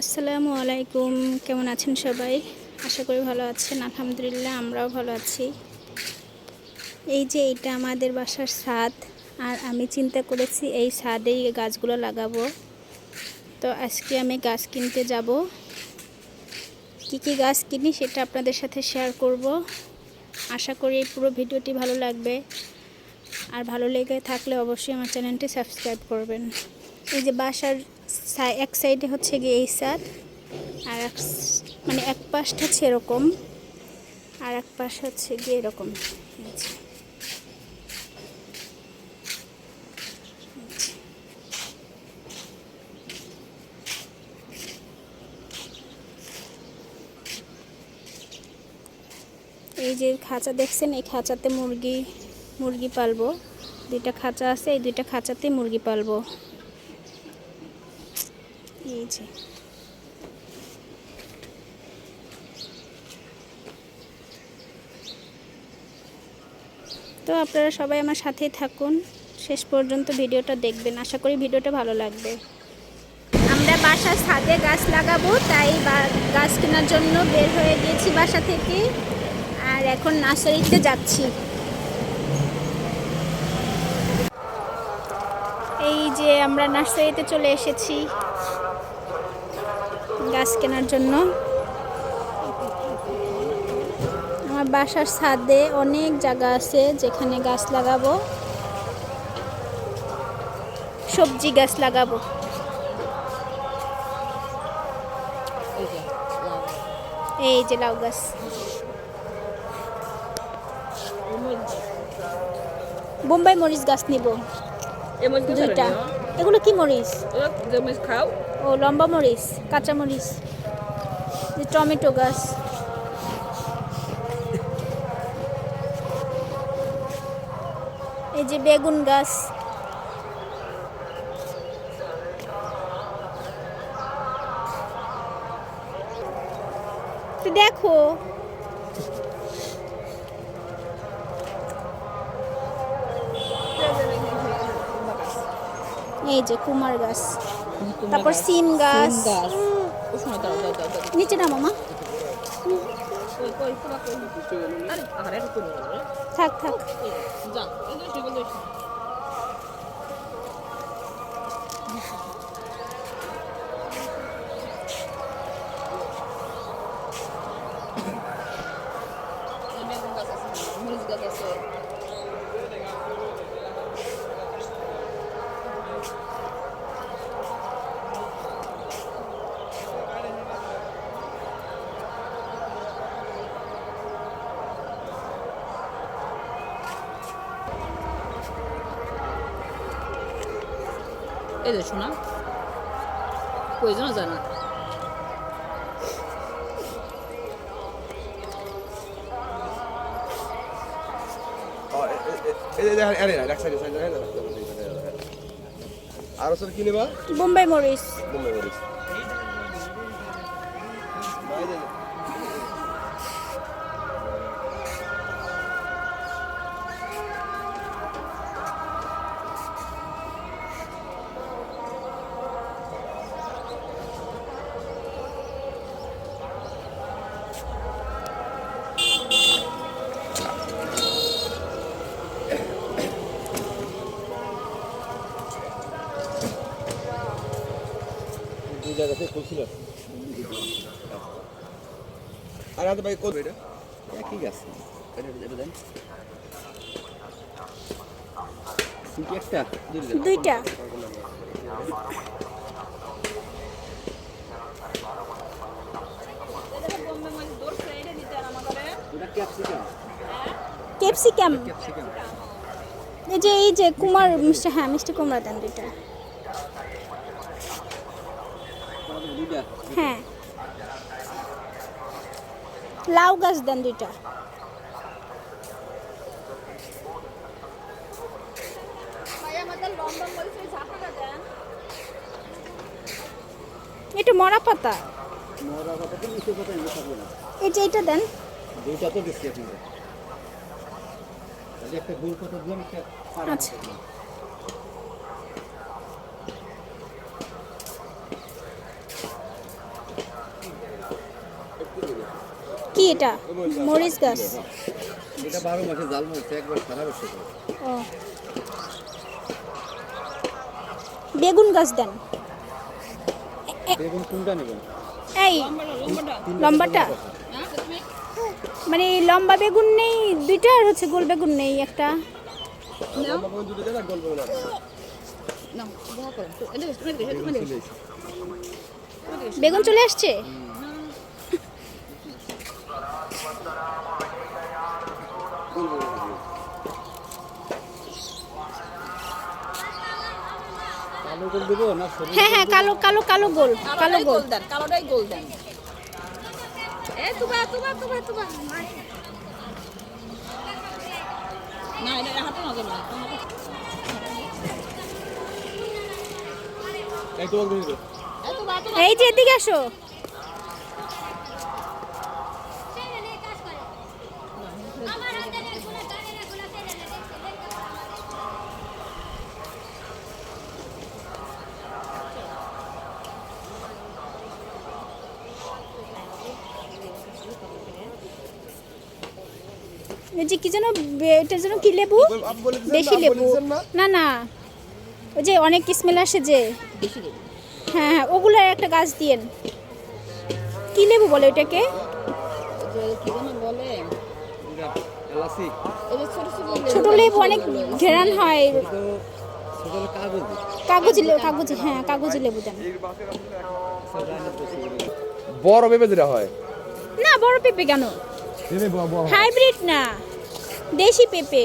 আসসালামু আলাইকুম। কেমন আছেন সবাই? আশা করি ভালো আছেন। আলহামদুলিল্লাহ, আমরাও ভালো আছি। এই যে এটা আমাদের বাসার ছাদ, আর আমি চিন্তা করেছি এই ছাদেই গাছগুলো লাগাবো। তো আজকে আমি গাছ কিনতে যাব। কি কি গাছ কিনি সেটা আপনাদের সাথে শেয়ার করব। আশা করি এই পুরো ভিডিওটি ভালো লাগবে। আর ভালো লেগে থাকলে অবশ্যই আমার চ্যানেলটি সাবস্ক্রাইব করবেন। এই যে বাসার এক সাইডে হচ্ছে গিয়ে এই সাদ আর এক মানে এক পাশটা হচ্ছে এরকম, আর এক পাশ হচ্ছে গিয়ে এরকম এই যে। খাঁচা দেখছেন, এই খাঁচাতে মুরগি মুরগি পালবো দুইটা খাঁচা আছে, এই দুইটা খাঁচাতে মুরগি পালবো যে তো আপনারা সবাই আমার সাথেই থাকুন। শেষ পর্যন্ত ভিডিওটা দেখবেন। আশা করি ভিডিওটা ভালো লাগবে। আমরা বাসার ছাদে গাছ লাগাবো, তাই গাছ কেনার জন্য বের হয়ে গিয়েছি বাসা থেকে। আর এখন নার্সারিতে যাচ্ছি। এই যে আমরা নার্সারিতে চলে এসেছি। গাছ কেনার জন্য। আমার বাসার ছাদে অনেক জায়গা আছে যেখানে গাছ লাগাবো। সবজি গাছ লাগাবো। এই যে লাউ গাছ। বোম্বাই মরিচ গাছ নিব। দুইটা। এগুলো কি মরিচ খাও? ও লম্বা মরিচ কাঁচা মরিচ যে টমেটো গাছ। এই যে বেগুন গাছ তো দেখো এই যে কুমার গাছ। তারপর সিম গাছ। ও সময় দাও দাও দাও দাও। নিচে না মামা কই কই পুরা কই আরে আরে একটু করে দাও থাক থাক। যা এই যে সেগুলো বেগুন গাছ আছে মরিচ গাছ আছে এই যে শোনা। প্রয়োজন যায় না। আরও স্যার কি নেবা? বোম্বাই মরিচ বোম্বে মরিচ। দুই জায়গাতে খুলছিল আর হাতে ভাই কোন এটা একই গাছ একটা? দুইটা। ক্যাপসিকাম। ক্যাপসিকাম। ক্যাপসিকাম। এই যে এই যে কুমার মিষ্টি হ্যাঁ মিষ্টি কুমড়া দেন দুইটা দুইটা হ্যাঁ। লাউ গাছ দেন দুইটা। এটা মরা পাতা? এই যে এটা দেন। দুইটা তো দিচ্ছি আপনাদের। একটা গোল কথা দিলাম একটা আচ্ছা। কি এটা? মরিচ গাছ। এটা বারো মাসে জাল মরছে একবার সারা বছর ও। বেগুন গাছ দেন। বেগুন কোনটা নেবেন? এই লম্বাটা। মানে লম্বা বেগুন নেই দুইটা আর হচ্ছে গোল বেগুন নেই একটা। বেগুন চলে নাও দেখা করো তো এদিকে এসো, এদিকে এসো, এদিকে এসো। বেগুন চলে আসছে গোল বেগুন আছে। কালো করে দেবো না সবুজ হ্যাঁ হ্যাঁ কালো কালো কালো গোল কালো গোল। গোল দেন কালোটাই গোল দেন এ তুবা তুবা তুবা তুবা। না এটা হাতে না যাবে এই এই যে এদিকে আসো। যে কি যেন এটার জন্য কি লেবু? দেশি লেবু। না? না ওই যে অনেক স্মেল আসে যে। বেশি হ্যাঁ হ্যাঁ ওগুলোর একটা গাছ দিয়েন। কি লেবু বলে ওটাকে যে কি যেন বলে? এটা এলাচি। এই যে ছোট লেবু। অনেক ঘেরান হয়। কাগজ। কাগজি লেবু কাগজি হ্যাঁ কাগজি লেবু দেন। বড় পেঁপে যেটা হয়। না বড় পেঁপে কেন। হাইব্রিড না দেশি পেঁপে।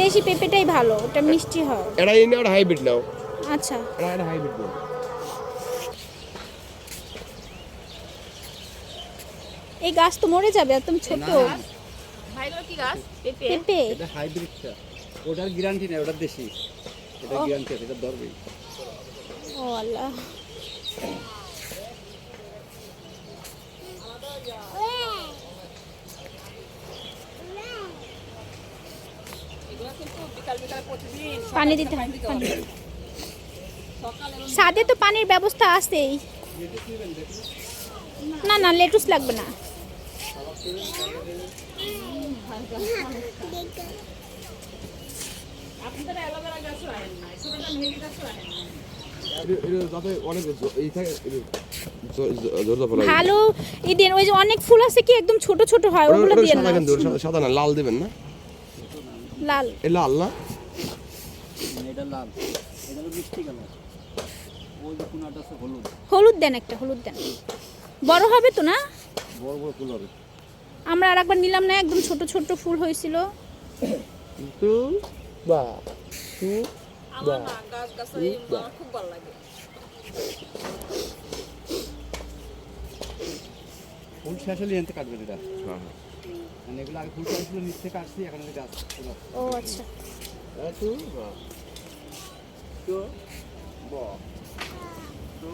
দেশি পেঁপেটাই ভালো ওটা মিষ্টি হয়। এটা এই নাও হাইব্রিড নাও। আচ্ছা। এটা এটা হাইব্রিড নাও এই গাছ তো মরে যাবে একদম ছোট। ভাইগুলো কি গাছ? পেঁপে। পেঁপে। এটা হাইব্রিডটা। ওটার গ্যারান্টি নেই ওটার দেশি। এটা গ্যারান্টি আছে এটা ধরবেই। ও আল্লাহ। কিন্তু বিকাল বিকাল প্রতিদিন পানি দিতে হয় ছাদে তো পানির ব্যবস্থা আছেই। না না লেটুস লাগবে না। ভালো ই দেন ওই যে অনেক ফুল আছে কি একদম ছোট ছোট হয় ওগুলো দিয়ে না সাদা না লাল দেবেন না? লাল। এই লাল না? এটা লাল। এটা হলো মিষ্টি কালার। ওই যে কোনাটা আছে হলুদ। হলুদ দেন একটা হলুদ দেন। বড় হবে তো না? বড় বড় ফুল হবে। আমরা আর একবার নিলাম না একদম ছোট ছোট ফুল হয়েছিল। টু বা না গাছ খুব ভালো লাগে। ফুল শেষ হলে এনতে কাটবে এটা হ্যাঁ হ্যাঁ। মানে এগুলো আগে ফুল শেষ হলে নিচে কাটছি এখন এটা গাছ ও আচ্ছা। টু বা। টু বা। টু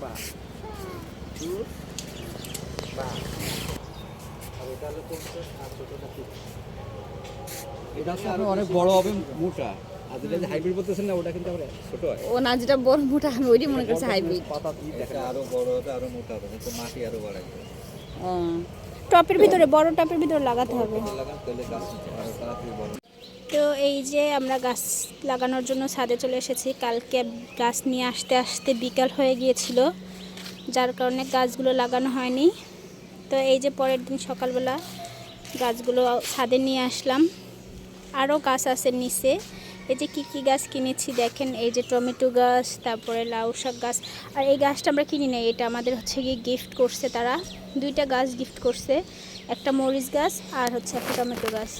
বা। টু বা। আর এটা হলো পঞ্চাশ আর ছোটটা। এটা হচ্ছে আরও অনেক বড় হবে। মোটা। আর যেটা যে হাইব্রিড বলতেছেন না ওটা কিন্তু আবার ছোট হয়। ও না যেটা বড় মোটা আমি ওইটাই মনে করছি হাইব্রিড। পাতা দিয়ে দেখা আরও বড় হবে আরও মোটা হবে কিন্তু মাটি আরও বাড়াবে টপের ভিতরে, বড় টপের ভিতরে লাগাতে হবে। তো এই যে আমরা গাছ লাগানোর জন্য ছাদে চলে এসেছি। কালকে গাছ নিয়ে আসতে আসতে বিকাল হয়ে গিয়েছিল, যার কারণে গাছগুলো লাগানো হয়নি। তো এই যে পরের দিন সকালবেলা গাছগুলো ছাদে নিয়ে আসলাম। আরও গাছ আছে নিচে। এই যে কী কী গাছ কিনেছি দেখেন, এই যে টমেটো গাছ, তারপরে লাউ শাক গাছ। আর এই গাছটা আমরা কিনি নাই, এটা আমাদের হচ্ছে গিয়ে গিফট করছে তারা। দুইটা গাছ গিফট করছে, একটা মরিচ গাছ আর হচ্ছে একটা টমেটো গাছ।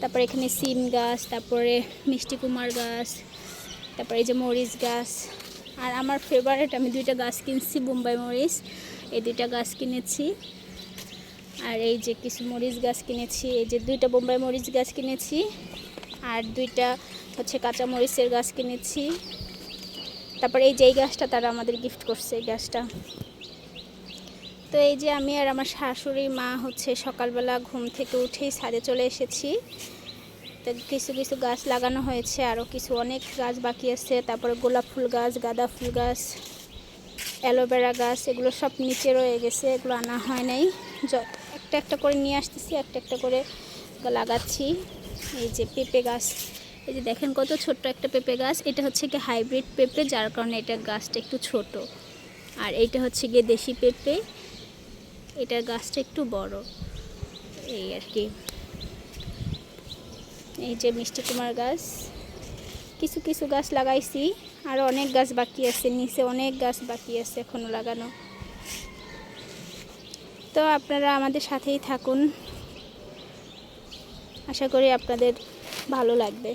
তারপরে এখানে সিম গাছ, তারপরে মিষ্টি কুমার গাছ, তারপরে এই যে মরিচ গাছ। আর আমার ফেভারিট আমি দুইটা গাছ কিনছি, বোম্বাই মরিচ। এই দুইটা গাছ কিনেছি। আর এই যে কিছু মরিচ গাছ কিনেছি, এই যে দুইটা বোম্বাই মরিচ গাছ কিনেছি। আর দুইটা হচ্ছে কাঁচা মরিচের গাছ কিনেছি। তারপরে এই যে এই গাছটা তারা আমাদের গিফট করছে, এই গাছটা। তো এই যে আমি আর আমার শাশুড়ি মা হচ্ছে সকালবেলা ঘুম থেকে উঠেই ছাদে চলে এসেছি। তো কিছু কিছু গাছ লাগানো হয়েছে, আরও কিছু অনেক গাছ বাকি আছে। তারপরে গোলাপ ফুল গাছ, গাঁদা ফুল গাছ, অ্যালোভেরা গাছ, এগুলো সব নিচে রয়ে গেছে, এগুলো আনা হয় নাই। একটা একটা করে নিয়ে আসতেছি, একটা একটা করে লাগাচ্ছি। এই যে পেঁপে গাছ। এই যে দেখেন কত ছোট্ট একটা পেঁপে গাছ। এটা হচ্ছে কি হাইব্রিড পেঁপে, যার কারণে এটা গাছটা একটু ছোট। আর এইটা হচ্ছে গিয়ে দেশি পেঁপে। এটার গাছটা একটু বড়। এই আর কি। এই যে মিষ্টি কুমার গাছ। কিছু কিছু গাছ লাগাইছি। আর অনেক গাছ বাকি আছে। নিচে অনেক গাছ বাকি আছে এখনও লাগানো। তো আপনারা আমাদের সাথেই থাকুন। আশা করি আপনাদের ভালো লাগবে।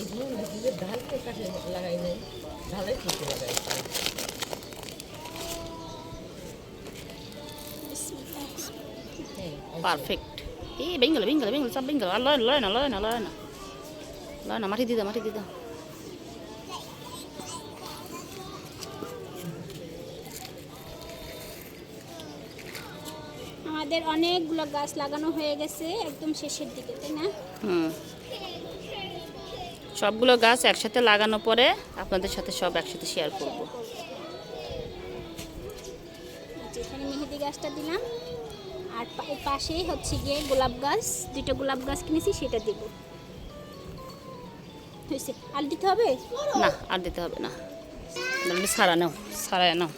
এগুলো ঢালকে কাটে লাগাই নেই ঢালাই খেতে লাগাই। পারফেক্ট এই বেঙ্গল বেঙ্গল বেঙ্গল সব বেঙ্গল আর লয় লয় না লয় না লয় না লয় না মাটি দিদা মাটি দিদা আমাদের অনেকগুলো গাছ লাগানো হয়ে গেছে একদম শেষের দিকে তাই না? হুম। সবগুলো গাছ একসাথে লাগানো পরে আপনাদের সাথে সব একসাথে শেয়ার করব। যেখানে মেহেদি গাছটা দিলাম। আর পাশেই হচ্ছে গিয়ে গোলাপ গাছ দুটো গোলাপ গাছ কিনেছি সেটা দিব। হয়েছে। আর দিতে হবে? না আর দিতে হবে না। সারা নাও সারায় নাও।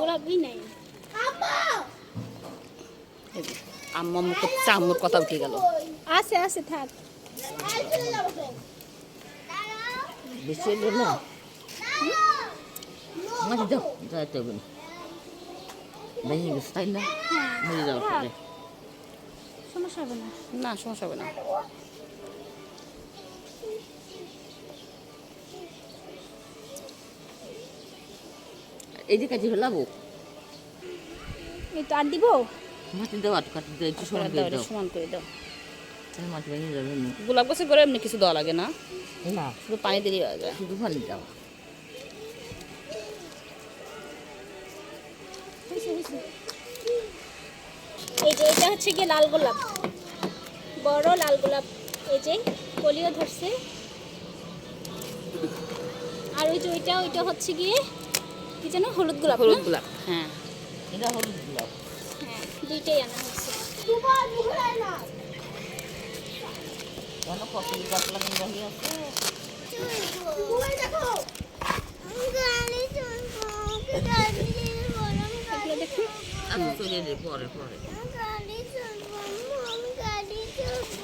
গোলাপই নেই। এই যে, আম্মা মুখ চামুর কথা উঠে গেল। আছে আছে থাক। বেশি না? মাঝে দাও যাইতে হবে না ভেঙে গেছে তাই না মরে যাওয়ার পরে সমস্যা হবে না না সমস্যা হবে না যে কাজে ফেলাবো এই তো আর দিব মাটি দাও আট কাটি দাও একটু সমান করে দাও সমান করে দাও তাহলে মাটি ভেঙে যাবে গোলাপ গাছে করে এমনি কিছু দেওয়া লাগে না না শুধু পানি হয়ে যায়। শুধু পানি দাও হচ্ছে গিয়ে লাল গোলাপ। বড় লাল গোলাপ। এই যে কলিও ধরছে। আর ওই যে ওইটা ওইটা হচ্ছে গিয়ে কি যেন হলুদ গোলাপ হলুদ গোলাপ হ্যাঁ। এটা হলুদ গোলাপ। হ্যাঁ দুইটাই আনা হচ্ছে। দেখুন পরে পরে।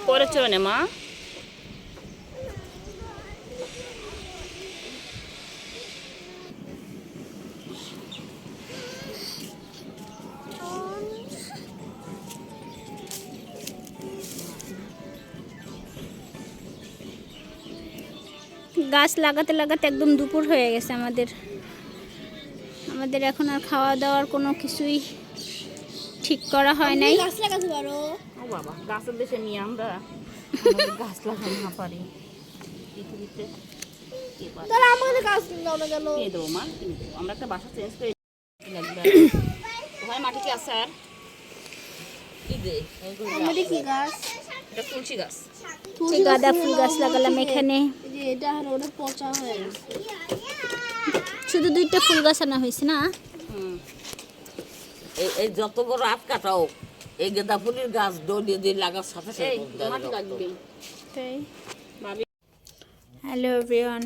পরে চলে নে মা? গাছ লাগাতে লাগাতে একদম দুপুর হয়ে গেছে আমাদের। আমাদের এখন আর খাওয়া দাওয়ার কোনো কিছুই ঠিক করা হয় নাই। ও বাবা গাছের দেশে নিয়ে আমরা গাছ লাগানো না পারি। পৃথিবীতে কে পারে? কিনে? দেবো মা? কিনে দেবো। আমরা একটা বাসা চেঞ্জ করে লাগবে। ওখানে মাটি কি আছে আর? কি দে এটা তুলসী গাছ। যে গাঁদা ফুল গাছ লাগালাম এখানে। শুধু দুইটা ফুল গাছ আনা হয়েছে না? হুম। এই এই যত বড় আট কাটাও। এই গেঁদা ফুলের গাছ ডলিয়ে দিয়ে লাগার সাথে হয়ে হ্যালো এভরিওয়ান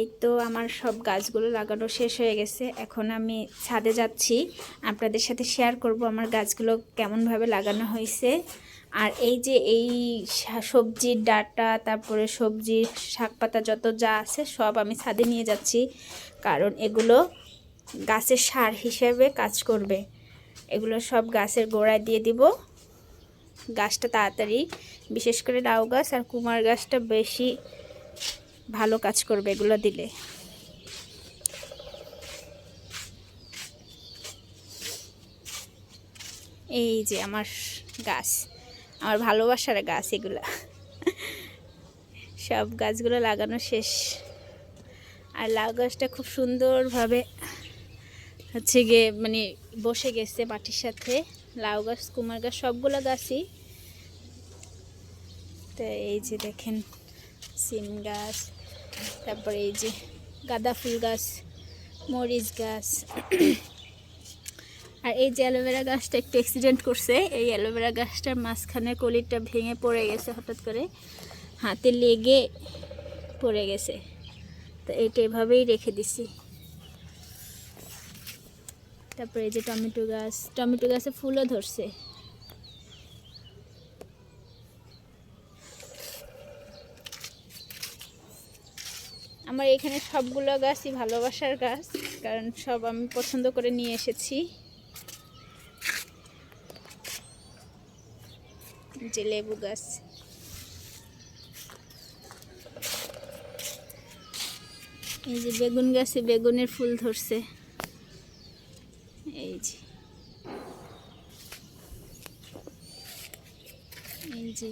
এই তো আমার সব গাছগুলো লাগানো শেষ হয়ে গেছে। এখন আমি ছাদে যাচ্ছি। আপনাদের সাথে শেয়ার করব আমার গাছগুলো কেমনভাবে লাগানো হয়েছে। আর এই যে এই সবজির ডাটা তারপরে সবজির শাক পাতা যত যা আছে সব আমি ছাদে নিয়ে যাচ্ছি। কারণ এগুলো গাছের সার হিসেবে কাজ করবে। এগুলো সব গাছের গোড়ায় দিয়ে দিব। গাছটা তাড়াতাড়ি, বিশেষ করে লাউ গাছ আর কুমার গাছটা বেশি ভালো কাজ করবে এগুলো দিলে। এই যে আমার গাছ, আমার ভালোবাসার গাছ এগুলা। সব গাছগুলো লাগানো শেষ। আর লাউ গাছটা খুব সুন্দরভাবে হচ্ছে গিয়ে মানে বসে গেছে মাটির সাথে, লাউ গাছ, কুমার গাছ, সবগুলো গাছই। তো এই যে দেখেন, সিম গাছ, তারপরে এই যে গাঁদা ফুল গাছ, মরিচ গাছ। আর এই যে অ্যালোভেরা গাছটা একটু অ্যাক্সিডেন্ট করছে, এই অ্যালোভেরা গাছটার মাঝখানে কলিটা ভেঙে পড়ে গেছে হঠাৎ করে। হাতে লেগে পড়ে গেছে। তো এটা এভাবেই রেখে দিছি। তারপরে এই যে টমেটো গাছ, টমেটো গাছে ফুলও ধরছে। আমার এখানে সবগুলো গাছই ভালোবাসার গাছ, কারণ সব আমি পছন্দ করে নিয়ে এসেছি। যে লেবু গাছ। এই যে বেগুন গাছে বেগুনের ফুল ধরছে এই যে যে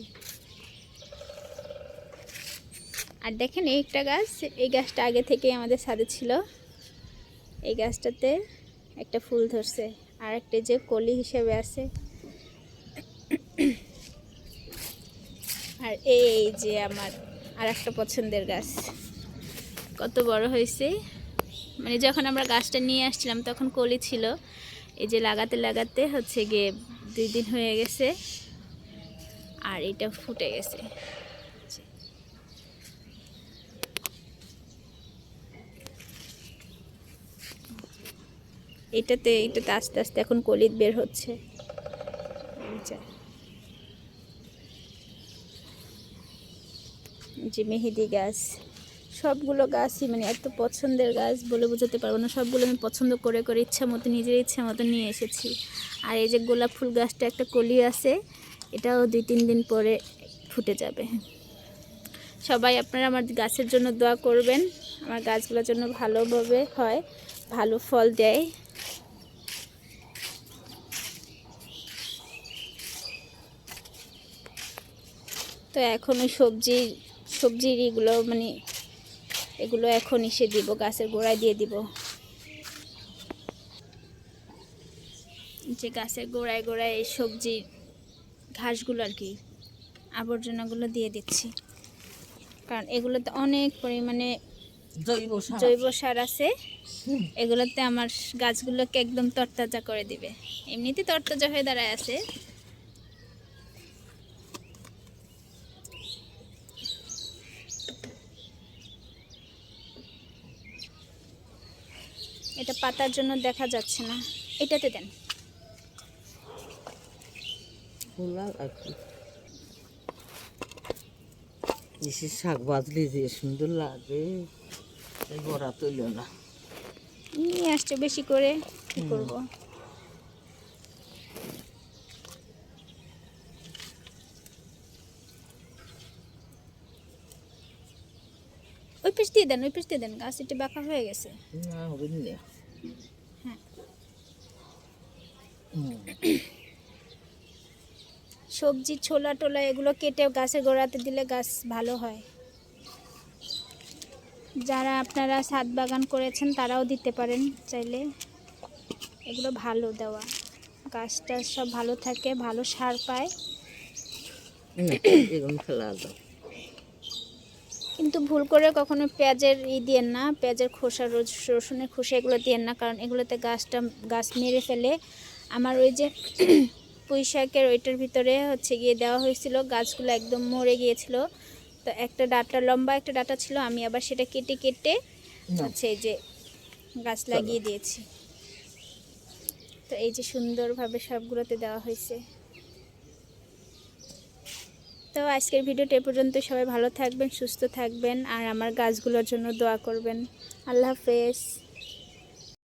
আর দেখেন এই একটা গাছ, এই গাছটা আগে থেকেই আমাদের ছাদে ছিল। এই গাছটাতে একটা ফুল ধরছে, আর একটা যে কলি হিসেবে আছে। আর এই যে আমার আর একটা পছন্দের গাছ, কত বড় হয়েছে। মানে যখন আমরা গাছটা নিয়ে আসছিলাম, তখন কলি ছিল। এই যে লাগাতে লাগাতে হচ্ছে গিয়ে দুই দিন হয়ে গেছে। আর এটা ফুটে গেছে। এটাতে এটাতে আস্তে আস্তে এখন কলিত বের হচ্ছে। যে। যে মেহেদি গাছ, সবগুলো গাছই মানে এত পছন্দের গাছ বলে বোঝাতে পারব না। সবগুলো আমি পছন্দ করে করে ইচ্ছা মতো নিজের ইচ্ছা মতো নিয়ে এসেছি। আর এই যে গোলাপ ফুল গাছটা একটা কলি আছে এটাও দুই, তিন দিন পরে ফুটে যাবে। সবাই আপনারা আমার গাছের জন্য দোয়া করবেন। আমার গাছগুলোর জন্য ভালোভাবে হয়, ভালো ফল দেয়। তো এখন ওই সবজি, সবজির এগুলো মানে এগুলো এখন এসে দিব, গাছের গোড়ায় দিয়ে দিব। যে গাছের গোড়ায় গোড়ায় এই সবজির ঘাসগুলো আর কি আবর্জনাগুলো দিয়ে দিচ্ছি। কারণ এগুলোতে অনেক পরিমাণে জৈব সার জৈব সার আছে। এগুলোতে আমার গাছগুলোকে একদম তরতাজা করে দিবে। এমনিতে তরতাজা হয়ে দাঁড়ায় আছে। এটা পাতার জন্য দেখা যাচ্ছে না। এটাতে দেন। খোলা আর কি। দেশে শাক বাজলে যে সুন্দর লাগে এই বড়া তৈল না। নিয়ে আসছে বেশি করে কি করব? ওই পিস দিয়ে দেন ওই পিস দিয়ে দেন গাছ একটু বাঁকা হয়ে গেছে। না বুঝলে হ্যাঁ। সবজি ছোলা টোলা এগুলো কেটে গাছের গোড়াতে দিলে গাছ ভালো হয়। যারা আপনারা ছাদ বাগান করেছেন তারাও দিতে পারেন চাইলে। এগুলো ভালো দেওয়া। গাছটা সব ভালো থাকে ভালো সার পায়। কিন্তু ভুল করে কখনো পেঁয়াজের ই দিয়েন না পেঁয়াজের খোসা রোজ রসুনের খোসা এগুলো দিয়েন না কারণ এগুলোতে গাছটা গাছ মেরে ফেলে। আমার ওই যে পুঁই শাকের ওইটার ভিতরে হচ্ছে গিয়ে দেওয়া হয়েছিল গাছগুলো একদম মরে গিয়েছিল। তো একটা ডাটা লম্বা একটা ডাটা ছিল আমি আবার সেটা কেটে কেটে হচ্ছে এই যে গাছ লাগিয়ে দিয়েছি। তো এই যে সুন্দরভাবে সবগুলোতে দেওয়া হয়েছে। তো আজকের ভিডিওটা এ পর্যন্ত। সবাই ভালো থাকবেন সুস্থ থাকবেন আর আমার গাছগুলোর জন্য দোয়া করবেন। আল্লাহ হাফেজ।